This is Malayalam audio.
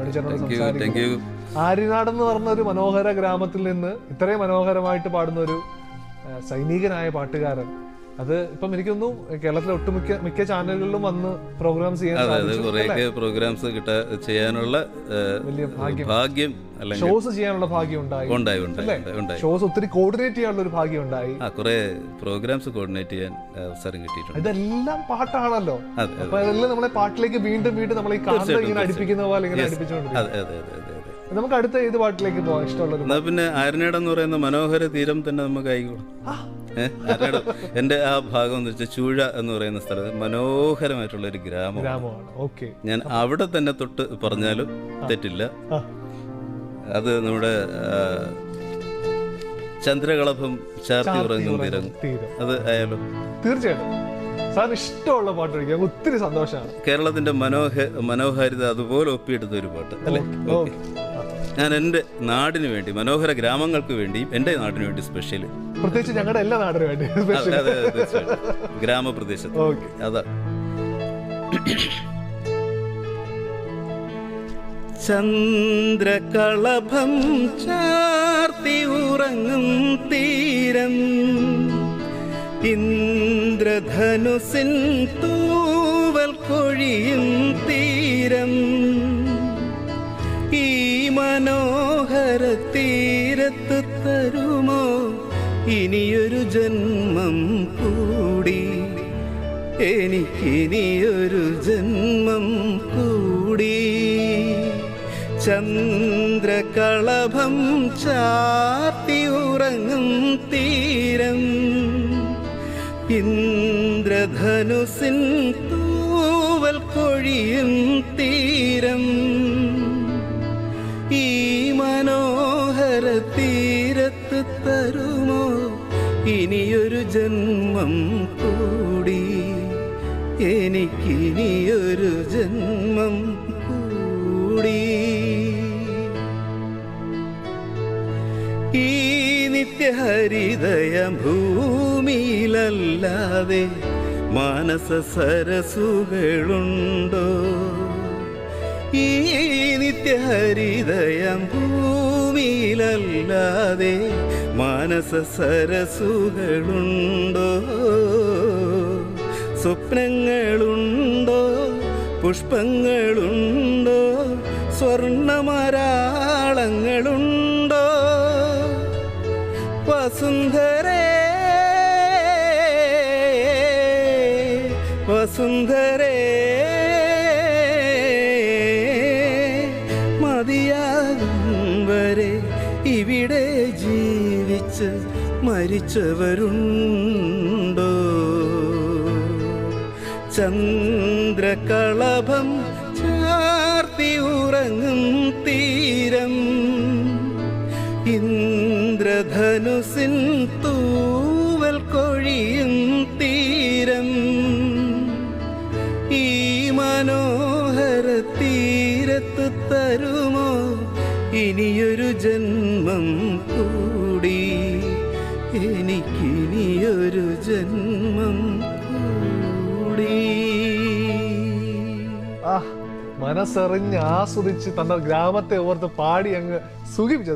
മണിച്ചേട്ടനോട് ആര്യനാട് എന്ന് പറഞ്ഞ ഒരു മനോഹര ഗ്രാമത്തിൽ നിന്ന് ഇത്രയും മനോഹരമായിട്ട് പാടുന്ന ഒരു സൈനികനായ പാട്ടുകാരൻ അത് ഇപ്പം എനിക്കൊന്നു കേരളത്തിലെ ഒട്ടുമിക്ക മിക്ക ചാനലുകളിലും വന്ന് പ്രോഗ്രാംസ് ചെയ്യാൻ പ്രോഗ്രാംസ് കിട്ടാ ചെയ്യാനുള്ള വലിയ ഭാഗ്യം. ഷോസ് ചെയ്യാനുള്ള ഭാഗ്യം ഉണ്ടായി. ഷോസ് ഒത്തിരി കോർഡിനേറ്റ് ചെയ്യാനുള്ള ഒരു ഭാഗ്യം ഉണ്ടായി. കുറെ പ്രോഗ്രാംസ് കോർഡിനേറ്റ് ചെയ്യാൻ അവസരം കിട്ടിയിട്ടുണ്ട്. ഇതെല്ലാം പാട്ടാണല്ലോ. അപ്പൊ അതെല്ലാം നമ്മളെ പാട്ടിലേക്ക് വീണ്ടും വീണ്ടും നമ്മളെ ഇങ്ങനെ അടുപ്പിക്കുന്ന പോലെ ഇങ്ങനെ അടുപ്പിച്ചുകൊണ്ടിരിക്കും നമുക്ക് അടുത്ത ഏത് പാട്ടിലേക്ക് പോകാം ഇഷ്ടമുള്ളത് പിന്നെ ആരനേടം എന്ന് പറയുന്ന മനോഹര തീരം തന്നെ നമുക്ക് ആയിക്കോളും. എന്റെ ആ ഭാഗം എന്ന് വെച്ചാൽ ചൂഴ എന്ന് പറയുന്ന സ്ഥലത്ത് മനോഹരമായിട്ടുള്ള ഒരു ഗ്രാമം ഗ്രാമമാണ്. ഞാൻ അവിടെ തന്നെ തൊട്ട് പറഞ്ഞാലും തെറ്റില്ല. അത് നമ്മുടെ ചന്ദ്രകളഭം ചാർത്തി ഉറങ്ങും തീരം. അത് ആയാലും തീർച്ചയായിട്ടും. സാറിന് ഇഷ്ടമുള്ള പാട്ട് കഴിക്കാൻ ഒത്തിരി സന്തോഷമാണ്. കേരളത്തിന്റെ മനോഹ മനോഹാരിത അതുപോലെ ഒപ്പിയെടുത്ത ഒരു പാട്ട്. അല്ലേ? ഓക്കെ. ഞാൻ എന്റെ നാടിന് വേണ്ടി മനോഹര ഗ്രാമങ്ങൾക്ക് വേണ്ടി എന്റെ നാടിന് വേണ്ടി സ്പെഷ്യൽ പ്രത്യേകിച്ച് ഞങ്ങളുടെ എല്ലാ നാടിനും വേണ്ടി ഗ്രാമപ്രദേശത്ത്. അതാ. ചന്ദ്രകളഭം ചാർത്തി ഉറങ്ങും തീരം. ഇന്ദ്രധനുസിൻ തൂവൽ കൊഴിയും തീരം. മനോഹര തീരത്ത് തരുമോ? ഇനിയൊരു ജന്മം കൂടി. എനിക്കിനിയൊരു ജന്മം കൂടി. ചന്ദ്രകളഭം ചാത്തി ഉറങ്ങും തീരം. ഇന്ദ്രധനുസിൻ തൂവൽ കൊഴിയും തീരം. ഈ മനോഹര തീരത്ത് തരുമോ? ഇനിയൊരു ജന്മം കൂടി. എനിക്കിനിയൊരു ജന്മം കൂടി. ഈ നിത്യഹരിതയ ഭൂമിയിലല്ലാതെ മാനസ സരസുകളുണ്ടോ? ഈ നിത്യഹരിതയം ഭൂമിയിലല്ലാതെ മാനസ സരസുകളുണ്ടോ? സ്വപ്നങ്ങളുണ്ടോ? പുഷ്പങ്ങളുണ്ടോ? സ്വർണമരാളങ്ങളുണ്ടോ വസുന്ധരേ വസുന്ധരേ മരിച്ചവരുണ്ടോ? ചന്ദ്രകളഭം ചാർത്തി ഉറങ്ങും തീരം. ഇന്ദ്രധനുസിൻ തൂവൽ കൊഴിയും തീരം. ഈ മനോഹര തീരത്ത് തരുമോ? ഇനിയൊരു ജന്മം കൂടി എനിക്കിനിയൊരു ജന്മം കൂടി. മനസ്സറിഞ്ഞ് ആസ്വദിച്ച് തന്റെ ഗ്രാമത്തെ ഓർത്ത് പാടി അങ്ങ് സുഖിപ്പിച്ച